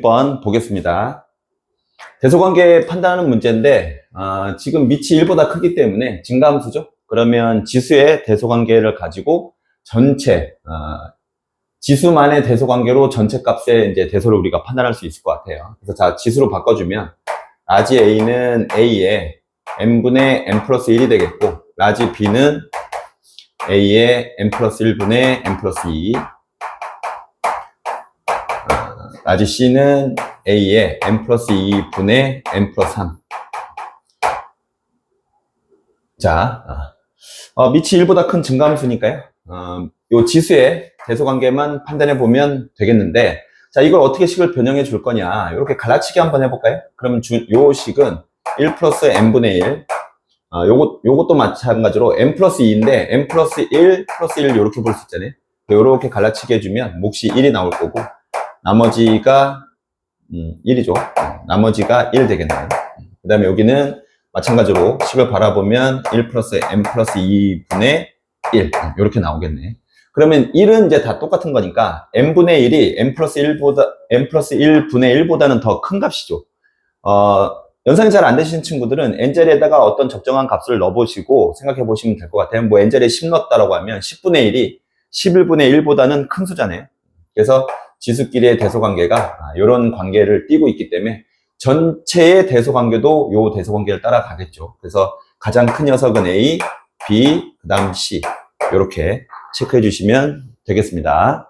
26번 보겠습니다. 대소관계 판단하는 문제인데 아, 지금 밑이 1보다 크기 때문에 증가함수죠. 그러면 지수의 대소관계를 가지고 전체 아, 지수만의 대소관계로 전체 값의 이제 대소를 우리가 판단할 수 있을 것 같아요. 그래서 자 지수로 바꿔주면 라지 A는 A의 n분의 n 플러스 1이 되겠고 라지 B는 A의 n 플러스 1분의 n 플러스 2 라지 C는 A의 n 플러스 2분의 n 플러스 3. 자, 어, 밑이 1보다 큰 증가함수니까요. 어, 요 지수의 대소관계만 판단해 보면 되겠는데, 자, 이걸 어떻게 식을 변형해 줄 거냐. 이렇게 갈라치기 한번 해볼까요? 그러면 주, 요 식은 1 플러스 n분의 1. 어, 요것, 요것도 마찬가지로 n 플러스 2인데, n 플러스 1 플러스 1 이렇게 볼 수 있잖아요. 요렇게 갈라치기 해주면 몫이 1이 나올 거고, 나머지가 음, 1이죠. 나머지가 1 되겠네요. 그 다음에 여기는 마찬가지로 식을 바라보면 1 플러스 n 플러스 2분의 1 이렇게 나오겠네. 그러면 1은 이제 다 똑같은 거니까 n분의 1이 n 플러스 1보다 n 플러스 1분의 1보다는 더 큰 값이죠. 어, 연상이 잘 안 되시는 친구들은 n자리에다가 어떤 적정한 값을 넣어보시고 생각해 보시면 될 것 같아요. 뭐 n자리에 10 넣었다라고 하면 10분의 1이 11분의 1보다는 큰 수잖아요. 그래서 지수끼리의 대소관계가 이런 관계를 띠고 있기 때문에 전체의 대소관계도 요 대소관계를 따라가겠죠. 그래서 가장 큰 녀석은 A, B, 그 다음 C 이렇게 체크해 주시면 되겠습니다.